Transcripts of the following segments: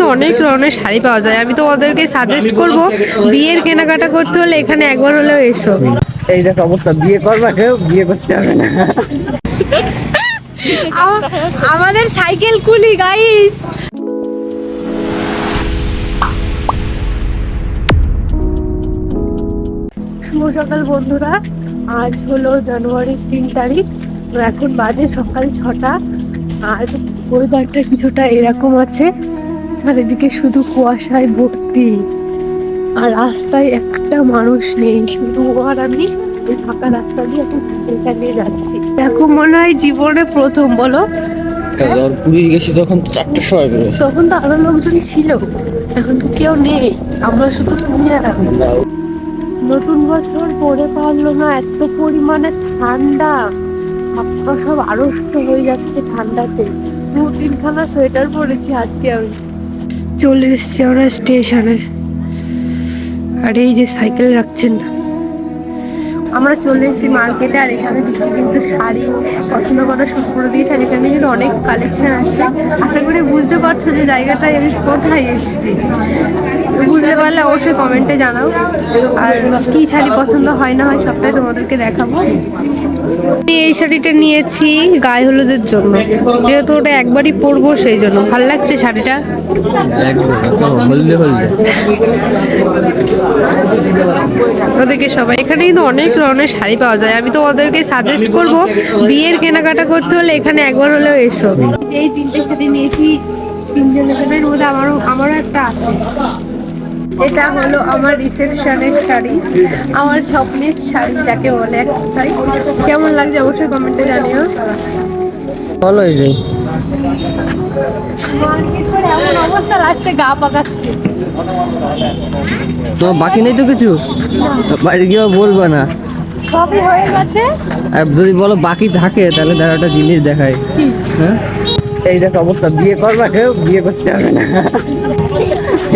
কিন্তু অনেক ধরনের শাড়ি পাওয়া যায়। আমি তো ওদেরকে সাজেস্ট করব বিয়ের কেনাকাটা করতে হলে এখানে একবার হলেও এসো। এই দেখো অবস্থা বিয়ে করবা কেউ বিয়ে করতে হবে না। আমাদের সাইকেল কুলি গাইস শুভ সকাল বন্ধুরা আজ হলো জানুয়ারির তিন তারিখ এখন বাজে সকাল ছটা আর ওয়েদারটা কিছুটা এরকম আছে। চারিদিকে শুধু কুয়াশায় ভর্তি। আর রাস্তায় একটা মানুষ নেই শুধু আর আমি এই ফাঁকা রাস্তা দিয়ে এখন সাইকেল চালিয়ে যাচ্ছি। দেখো মনে হয় জীবনে প্রথম বলো? ধর পুরী গেছি তখন তো চারটার সময় বেরোয়। তখন তো আরও লোকজন ছিল এখন তো কেউ নেই আমরা শুধু তুমি আর আমি। নতুন বছর পরে পারল না এত পরিমাণে ঠান্ডা। সব আড়ষ্ট হয়ে যাচ্ছে ঠান্ডাতে। দু তিনখানা সোয়েটার পরেছি আজকে আমি। চলে এসছি আমরা স্টেশনে। আর এই যে সাইকেল রাখছেন। আমরা চলে এসেছি মার্কেটে, আর এখানে দিচ্ছি কিন্তু শাড়ি পছন্দ করা শুরু করে দিয়েছে, আর এখানে কিন্তু অনেক কালেকশন আছে। আশা করি বুঝতে পারছ যে জায়গাটায় আমি কোথায় এসেছি। বুঝতে পারলে অবশ্যই কমেন্টে জানাও। আর কি শাড়ি পছন্দ হয় না হয় সবটাই তোমাদেরকে দেখাবো। আমি এই শাড়িটা নিয়েছি গায়ে হলুদের জন্য। যেহেতু ওটা একবারই পরবো সেই জন্য। ভালো লাগছে শাড়িটা? ওদেরকে সবাই এখানে কিন্তু অনেক ধরনের শাড়ি পাওয়া যায়। আমি তো ওদেরকে সাজেস্ট করব, বিয়ের কেনাকাটা করতে হলে এখানে একবার হলেও এসো। এই তিনটে শাড়ি নিয়েছি তিনজন মধ্যে আমারও আমারও একটা আছে। এটা হলো আমার রিসেপশনের শাড়ি। আমার স্বপ্নের শাড়ি যাকে বলে এক শাড়ি কেমন লাগছে অবশ্যই কমেন্টে জানিও। ভালো হয়ে যায় এমন অবস্থা লাস্টে গা পাকাচ্ছে। তোমার বাকি নেই তো কিছু? বাইরে গিয়ে বলবা না। সবই হয়ে গেছে। আর যদি বলো বাকি থাকে তাহলে তার একটা জিনিস দেখায় হ্যাঁ? এই দেখ অবস্থা বিয়ে করবা কেউ বিয়ে করতে হবে না।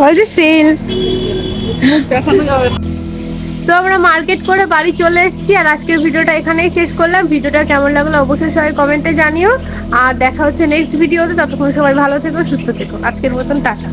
বলছে সেল তো আমরা মার্কেট করে বাড়ি চলে এসেছি আর আজকের ভিডিওটা এখানেই শেষ করলাম। ভিডিওটা কেমন লাগল অবশ্যই সবাই কমেন্টে জানিও। আর দেখা হচ্ছে নেক্সট ভিডিওতে ততক্ষণ সবাই ভালো থেকো সুস্থ থেকো। আজকের মতন টাটা।